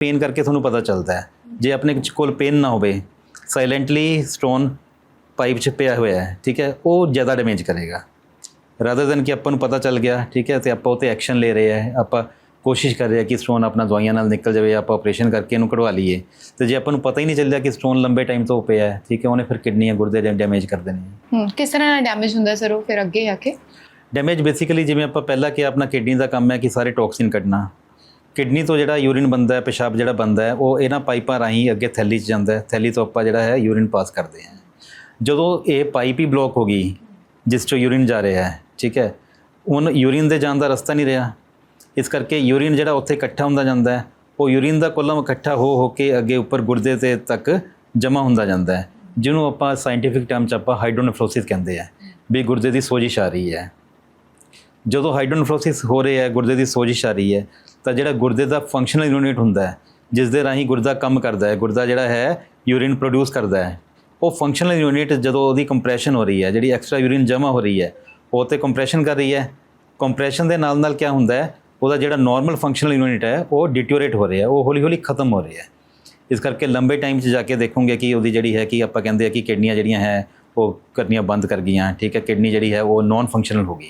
Pain ਕਰਕੇ ਤੁਹਾਨੂੰ ਪਤਾ ਚੱਲਦਾ ਹੈ। ਜੇ ਆਪਣੇ ਕੋਲ ਪੇਨ ਨਾ ਹੋਵੇ ਸਾਇਲੈਂਟਲੀ ਸਟੋਨ ਪਾਈਪ 'ਚ ਪਿਆ ਹੋਇਆ ਹੈ ਠੀਕ ਹੈ ਉਹ ਜ਼ਿਆਦਾ ਡੈਮੇਜ ਕਰੇਗਾ। ਰਾਦਰ ਦਨ ਕਿ ਆਪਾਂ ਨੂੰ ਪਤਾ ਚੱਲ ਗਿਆ ਠੀਕ ਹੈ ਤੇ ਆਪਾਂ ਉਹ ਤੇ ਐਕਸ਼ਨ ਲੈ ਰਹੇ ਆ ਆਪਾਂ ਕੋਸ਼ਿਸ਼ ਕਰ ਰਹੇ ਆ ਕਿ ਸਟੋਨ ਆਪਣਾ ਦਵਾਈਆਂ ਨਾਲ ਨਿਕਲ ਜਾਵੇ ਆਪਾਂ ਆਪਰੇਸ਼ਨ ਕਰਕੇ ਇਹਨੂੰ ਕਢਵਾ ਲਈਏ। ਤੇ ਜੇ ਆਪਾਂ ਨੂੰ ਪਤਾ ਹੀ ਨਹੀਂ ਚੱਲਿਆ ਕਿ ਸਟੋਨ ਲੰਬੇ ਟਾਈਮ ਤੋਂ ਪਿਆ ਹੈ ਠੀਕ ਹੈ ਉਹਨੇ ਫਿਰ ਕਿਡਨੀਆਂ ਗੁਰਦੇ ਡੈਮੇਜ ਕਰ ਦੇਣੇ ਹੂੰ। ਕਿਸ ਤਰ੍ਹਾਂ ਨਾਲ ਡੈਮੇਜ ਹੁੰਦਾ ਸਰ ਉਹ ਫਿਰ ਅੱਗੇ ਆ ਕੇ? ਡੈਮੇਜ ਬੇਸਿਕਲੀ ਜਿਵੇਂ ਆਪਾਂ ਪਹਿਲਾਂ ਕਿ ਆਪਣਾ ਕਿਡਨੀ ਦਾ ਕੰਮ ਹੈ ਕਿ ਸਾਰੇ ਟੌਕਸਿਨ ਕੱਢਣਾ। ਕਿਡਨੀ ਤੋਂ ਜਿਹੜਾ ਯੂਰਿਨ ਬੰਦਾ ਹੈ, ਪਿਸ਼ਾਬ ਜਿਹੜਾ ਬੰਦਾ ਹੈ, ਉਹ ਇਹਨਾਂ ਪਾਈਪਾਂ ਰਾਹੀਂ ਅੱਗੇ ਥੈਲੀ 'ਚ ਜਾਂਦਾ ਹੈ। ਥੈਲੀ ਤੋਂ ਆਪਾਂ ਜਿਹੜਾ ਹੈ ਯੂਰਿਨ ਪਾਸ ਕਰਦੇ ਹਾਂ। ਜਦੋਂ ਇਹ ਪਾਈਪ ਹੀ ਬਲੌਕ ਹੋ ਗਈ, ਜਿਸ 'ਚੋਂ ਯੂਰਿਨ ਜਾ ਰਿਹਾ ਹੈ, ਠੀਕ ਹੈ, ਹੁਣ ਯੂਰਿਨ ਦੇ ਜਾਣ ਦਾ ਰਸਤਾ ਨਹੀਂ ਰਿਹਾ। ਇਸ ਕਰਕੇ ਯੂਰਿਨ ਜਿਹੜਾ ਉੱਥੇ ਇਕੱਠਾ ਹੁੰਦਾ ਜਾਂਦਾ ਹੈ, ਉਹ ਯੂਰਿਨ ਦਾ ਕੋਲਮ ਇਕੱਠਾ ਹੋ ਹੋ ਕੇ ਅੱਗੇ ਉੱਪਰ ਗੁਰਦੇ ਤੇ ਤੱਕ ਜਮ੍ਹਾਂ ਹੁੰਦਾ ਜਾਂਦਾ ਹੈ, ਜਿਹਨੂੰ ਆਪਾਂ ਸਾਇੰਟੀਫਿਕ ਟਰਮ 'ਚ ਆਪਾਂ ਹਾਈਡਰੋਨੇਫਰੋਸਿਸ ਕਹਿੰਦੇ ਆ ਵੀ ਗੁਰਦੇ ਦੀ ਸੋਜਿਸ਼ ਆ ਰਹੀ ਹੈ। ਜਦੋਂ ਹਾਈਡਰੋਨੇਫਰੋਸਿਸ ਹੋ ਰਿਹਾ ਹੈ, ਗੁਰਦੇ ਦੀ ਸੋਜਿਸ਼ ਆ ਰਹੀ ਹੈ, ਤਾਂ ਜਿਹੜਾ ਗੁਰਦੇ ਦਾ ਫੰਕਸ਼ਨਲ ਯੂਨਿਟ ਹੁੰਦਾ ਹੈ ਜਿਸ ਦੇ ਰਾਹੀਂ ਗੁਰਦਾ ਕੰਮ ਕਰਦਾ ਹੈ, ਗੁਰਦਾ ਜਿਹੜਾ ਹੈ ਯੂਰਿਨ ਪ੍ਰੋਡਿਊਸ ਕਰਦਾ ਹੈ, ਉਹ ਫੰਕਸ਼ਨਲ ਯੂਨਿਟ ਜਦੋਂ ਉਹਦੀ ਕੰਪਰੈਸ਼ਨ ਹੋ ਰਹੀ ਹੈ, ਜਿਹੜੀ ਐਕਸਟਰਾ ਯੂਰਿਨ ਜਮ੍ਹਾਂ ਹੋ ਰਹੀ ਹੈ, ਉਹ ਤੇ ਕੰਪਰੈਸ਼ਨ ਕਰ ਰਹੀ ਹੈ। ਕੰਪਰੈਸ਼ਨ ਦੇ ਨਾਲ ਨਾਲ ਕੀ ਹੁੰਦਾ ਹੈ, ਉਹਦਾ ਜਿਹੜਾ ਨਾਰਮਲ ਫੰਕਸ਼ਨਲ ਯੂਨਿਟ ਹੈ, ਉਹ ਡਿਟਿਓਰੇਟ ਹੋ ਰਿਹਾ ਉਹ ਹੌਲੀ ਹੌਲੀ ਖਤਮ ਹੋ ਰਿਹਾ ਇਸ ਕਰਕੇ ਲੰਬੇ ਟਾਈਮ 'ਚ ਜਾ ਕੇ ਦੇਖੋਗੇ ਕਿ ਉਹਦੀ ਜਿਹੜੀ ਹੈ, ਕਿ ਆਪਾਂ ਕਹਿੰਦੇ ਆ ਕਿ ਕਿਡਨੀਆਂ ਜਿਹੜੀਆਂ ਹੈ, ਉਹ ਕਰਨੀਆਂ ਬੰਦ ਕਰ ਗਈਆਂ, ਠੀਕ ਹੈ, ਕਿਡਨੀ ਜਿਹੜੀ ਹੈ, ਉਹ ਨਾਨ ਫੰਕਸ਼ਨਲ ਹੋ ਗਈ।